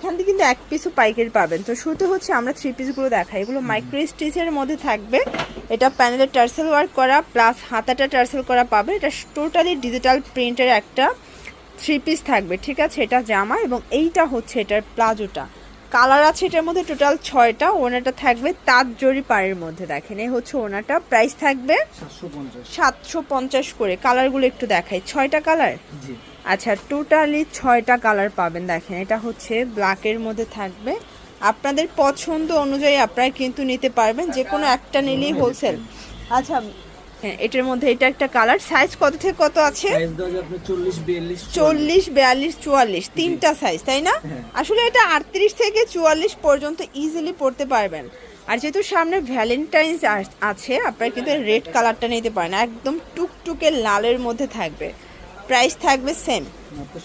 এখান থেকে কিন্তু এক পিসও পাইকারি পাবেন। তো শুরুতে হচ্ছে আমরা থ্রি পিসগুলো দেখাই। এগুলো মাইক্রো স্টিচের মধ্যে থাকবে। এটা প্যানেলে টার্সেল ওয়ার্ক করা প্লাস হাতাটা টার্সেল করা পাবে। এটা টোটালি ডিজিটাল প্রিন্টের একটা থ্রি পিস থাকবে ঠিক আছে? এটা জামা এবং এইটা হচ্ছে এটার প্লাজোটা। কালার আছে এটার মধ্যে টোটাল ছয়টা। ওনাটা থাকবে তাঁত জরি পাড়ের মধ্যে দেখেন। এই হচ্ছে ওনাটা। প্রাইস থাকবে সাতশো পঞ্চাশ। করে। কালারগুলো একটু দেখাই। ছয়টা কালার? আচ্ছা টোটালি ছয়টা কালার পাবেন দেখেন। এটা হচ্ছে ব্ল্যাকের মধ্যে থাকবে। আপনাদের পছন্দ অনুযায়ী আপনারা কিন্তু নিতে পারবেন। যে কোনো একটা নিলেই হোলসেল। আচ্ছা হ্যাঁ এটার মধ্যে এটা একটা কালার সাইজ কত থেকে কত আছে? চল্লিশ বিয়াল্লিশ চুয়াল্লিশ। তিনটা সাইজ তাই না? হ্যাঁ। আসলে এটা আটত্রিশ থেকে চুয়াল্লিশ পর্যন্ত ইজিলি পড়তে পারবেন। আর যেহেতু সামনে ভ্যালেন্টাইন্স আছে আপনারা কিন্তু রেড কালারটা নিতে পারেন। একদম টুকটুকে লালের মধ্যে থাকবে। প্রাইস থাকবে সেম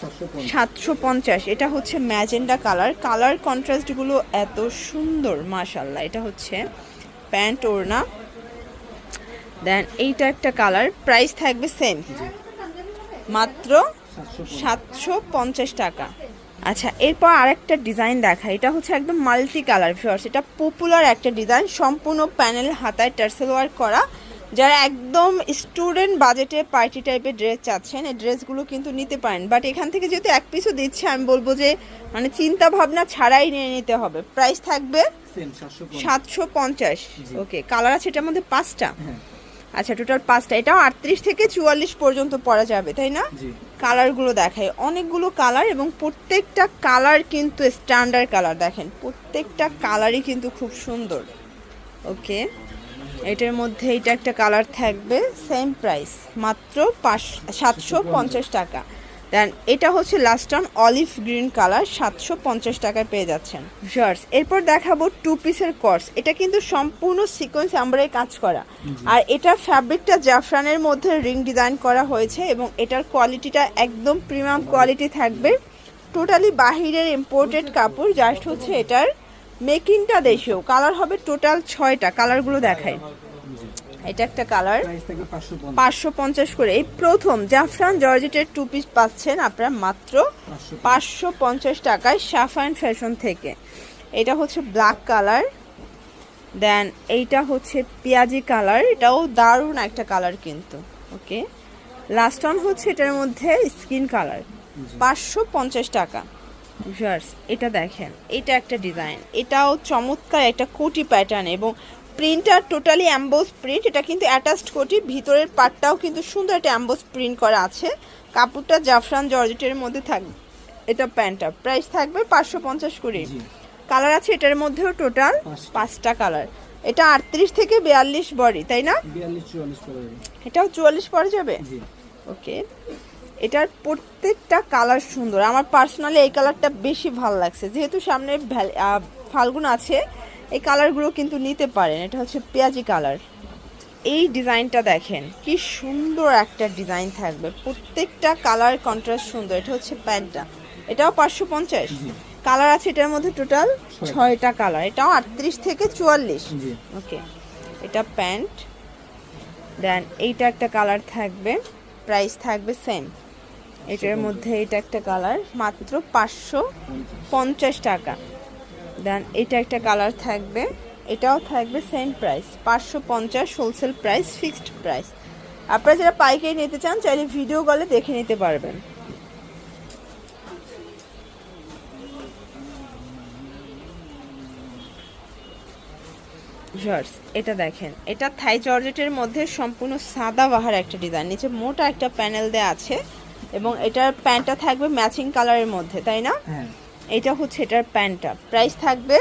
সাতশো পঞ্চাশ। সাতশো পঞ্চাশ। এটা হচ্ছে ম্যাজেন্ডা কালার কালার কন্ট্রাস্টগুলো এত সুন্দর মাশাল্লাহ এটা হচ্ছে প্যান্ট ওড়না। দেন এইটা একটা কালার প্রাইস থাকবে সেম। মাত্র সাতশো পঞ্চাশ টাকা। আচ্ছা এরপর আরেকটা ডিজাইন দেখা। এটা হচ্ছে একদম মাল্টি কালার ফিওর্স এটা পপুলার একটা ডিজাইন সম্পূর্ণ প্যানেল হাতায় টার্সেল ওয়ার্ক করা। যারা একদম স্টুডেন্ট বাজেটে পার্টি টাইপের ড্রেস চাচ্ছেন এই ড্রেসগুলো কিন্তু নিতে পারেন। বাট এখান থেকে যেহেতু এক পিসও দিচ্ছে আমি বলব যে মানে চিন্তা ভাবনা ছাড়াই নিয়ে নিতে হবে। প্রাইস থাকবে সাতশো পঞ্চাশ। ওকে কালার আছে এটার মধ্যে পাঁচটা। হ্যাঁ। আচ্ছা টোটাল পাঁচটা। এটাও আটত্রিশ থেকে চুয়াল্লিশ পর্যন্ত পরা যাবে তাই না? কালারগুলো দেখায় অনেকগুলো কালার এবং প্রত্যেকটা কালার কিন্তু স্ট্যান্ডার্ড কালার দেখেন। প্রত্যেকটা কালারই কিন্তু খুব সুন্দর। ওকে এটার মধ্যে এটা একটা কালার থাকবে সেম প্রাইস মাত্র পাঁচ সাতশো পঞ্চাশ টাকা। দেন এটা হচ্ছে last on olive green colour সাতশো পঞ্চাশ টাকায় পেয়ে যাচ্ছেন। ভিউয়ার্স এরপর দেখাবো টু পিসের কর্স এটা কিন্তু সম্পূর্ণ সিকোয়েন্স আমরাই কাজ করা। আর এটা ফ্যাব্রিকটা জাফরানের মধ্যে রিং ডিজাইন করা হয়েছে এবং এটার কোয়ালিটিটা একদম প্রিমিয়াম কোয়ালিটি থাকবে। টোটালি বাহিরের ইম্পোর্টেড কাপড় জাস্ট হচ্ছে এটার মেকিংটা দেশেও কালার হবে টোটাল ছয়টা কালারগুলো দেখায় এটা একটা কালার। পাঁচশো পঞ্চাশ। করে। এই প্রথম জাফরান জর্জেটের টু পিস পাচ্ছেন আপনারা মাত্র পাঁচশো পঞ্চাশ। টাকায় সাফান ফ্যাশন থেকে। এটা হচ্ছে ব্ল্যাক কালার দেন এইটা হচ্ছে পেঁয়াজি কালার এটাও দারুণ একটা কালার কিন্তু। ওকে লাস্ট অন হচ্ছে এটার মধ্যে স্কিন কালার পাঁচশো পঞ্চাশ টাকা। ভিউয়ার্স এটা দেখেন। এটা একটা ডিজাইন এটাও চমৎকার একটা কোটি প্যাটার্ন এবং প্রিন্টার টোটালি অ্যাম্বোস প্রিন্ট এটা কিন্তু অ্যাটাচড কোটি ভিতরের পার্টটাও কিন্তু সুন্দর একটা অ্যাম্বোস প্রিন্ট করা আছে। কাপড়টা জাফরান জর্জেটের মধ্যে থাকবে এটা প্যান্টটা প্রাইস থাকবে পাঁচশো পঞ্চাশ করে। কালার আছে এটার মধ্যেও টোটাল পাঁচটা। কালার এটা আটত্রিশ থেকে বিয়াল্লিশ বডি তাই না? এটাও চুয়াল্লিশ পরে যাবে? ওকে এটার প্রত্যেকটা কালার সুন্দর। আমার পার্সোনালি এই কালারটা বেশি ভালো লাগছে। যেহেতু সামনে ফাল্গুন আছে এই কালারগুলো কিন্তু নিতে পারেন। এটা হচ্ছে পেঁয়াজি কালার। এই ডিজাইনটা দেখেন কি সুন্দর একটা ডিজাইন থাকবে। প্রত্যেকটা কালার কন্ট্রাস্ট সুন্দর। এটা হচ্ছে প্যান্টটা। এটাও পাঁচশো পঞ্চাশ। কালার আছে এটার মধ্যে টোটাল ছয়টা। কালার। এটাও আটত্রিশ থেকে চুয়াল্লিশ। ওকে এটা প্যান্ট। দেন এইটা একটা কালার থাকবে। প্রাইস থাকবে সেম এটার মধ্যে এটা একটা কালার। মাত্র পাঁচশো পঞ্চাশ টাকা। দেন এটা একটা কালার থাকবে। এটাও থাকবে সেম প্রাইস পাঁচশো পঞ্চাশ হোলসেল প্রাইস ফিক্সড প্রাইস আপনারা যারা পাইকারি নিতে চান, চাইলে ভিডিও কলে দেখে নিতে পারবেন। জর্জ এটা দেখেন। এটা থাই জর্জেটের মধ্যে সম্পূর্ণ সাদা বাহার একটা ডিজাইন নিচে মোটা একটা প্যানেল দেওয়া আছে এবং এটার প্যান্টটা থাকবে ম্যাচিং কালারের মধ্যে, তাই না? হ্যাঁ। এটা হচ্ছে এটার প্যান্টটা। প্রাইস থাকবে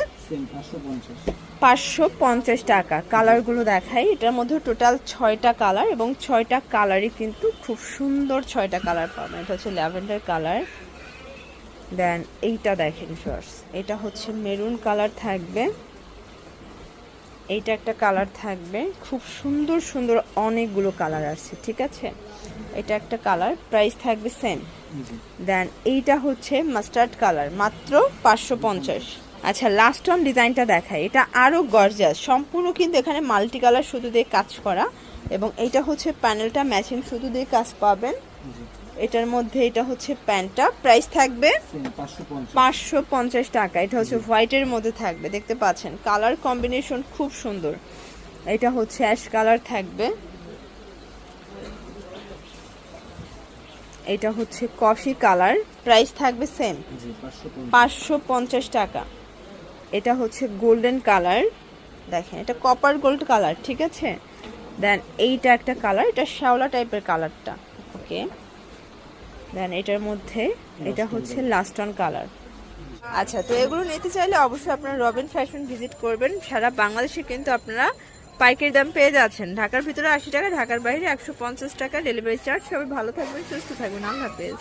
পাঁচশো পঞ্চাশ। টাকা। কালারগুলো দেখাই। এটার মধ্যে টোটাল ছয়টা কালার এবং ছয়টা কালারই কিন্তু খুব সুন্দর ছয়টা কালার পাবেন। এটা হচ্ছে ল্যাভেন্ডার কালার। দেন এইটা দেখেন ফার্স এটা হচ্ছে মেরুন কালার থাকবে। এইটা একটা কালার থাকবে। খুব সুন্দর সুন্দর অনেকগুলো কালার আছে ঠিক আছে? এটা একটা কালার প্রাইস থাকবে সেম দেন এইটা হচ্ছে মাস্টার্ড কালার মাত্র পাঁচশো পঞ্চাশ। আচ্ছা লাস্ট অন ডিজাইনটা দেখায় এটা আরও গর্জাস সম্পূর্ণ কিন্তু এখানে মাল্টি কালার শুধু দিয়ে কাজ করা। এবং এইটা হচ্ছে প্যানেলটা ম্যাচিং শুধু দিয়ে কাজ পাবেন। এটার মধ্যে এটা হচ্ছে প্যান্টটা। প্রাইস থাকবে পাঁচশো পঞ্চাশ। টাকা। এটা হচ্ছে হোয়াইটের মধ্যে থাকবে দেখতে পাচ্ছেন। কালার কম্বিনেশন খুব সুন্দর। এটা হচ্ছে অ্যাশ কালার থাকবে। এটা হচ্ছে কফি কালার। প্রাইস থাকবে সেম। পাঁচশো পঞ্চাশ টাকা। এটা হচ্ছে গোল্ডেন কালার। দেখেন এটা কপার গোল্ড কালার ঠিক আছে? দেন এইটা একটা কালার এটা শ্যাওলা টাইপের কালারটা। ওকে। দেন এটার মধ্যে এটা হচ্ছে লাস্ট অন কালার আচ্ছা তো এগুলো নিতে চাইলে অবশ্যই আপনারা রবিন ফ্যাশন ভিজিট করবেন। সারা বাংলাদেশে কিন্তু আপনারা পাইকারি দাম পেয়ে যাচ্ছেন। ঢাকার ভিতরে আশি টাকা ঢাকার বাইরে একশো পঞ্চাশ টাকা। ডেলিভারি চার্জ সবাই ভালো থাকবেন সুস্থ থাকবেন। আল্লাহ হাফেজ।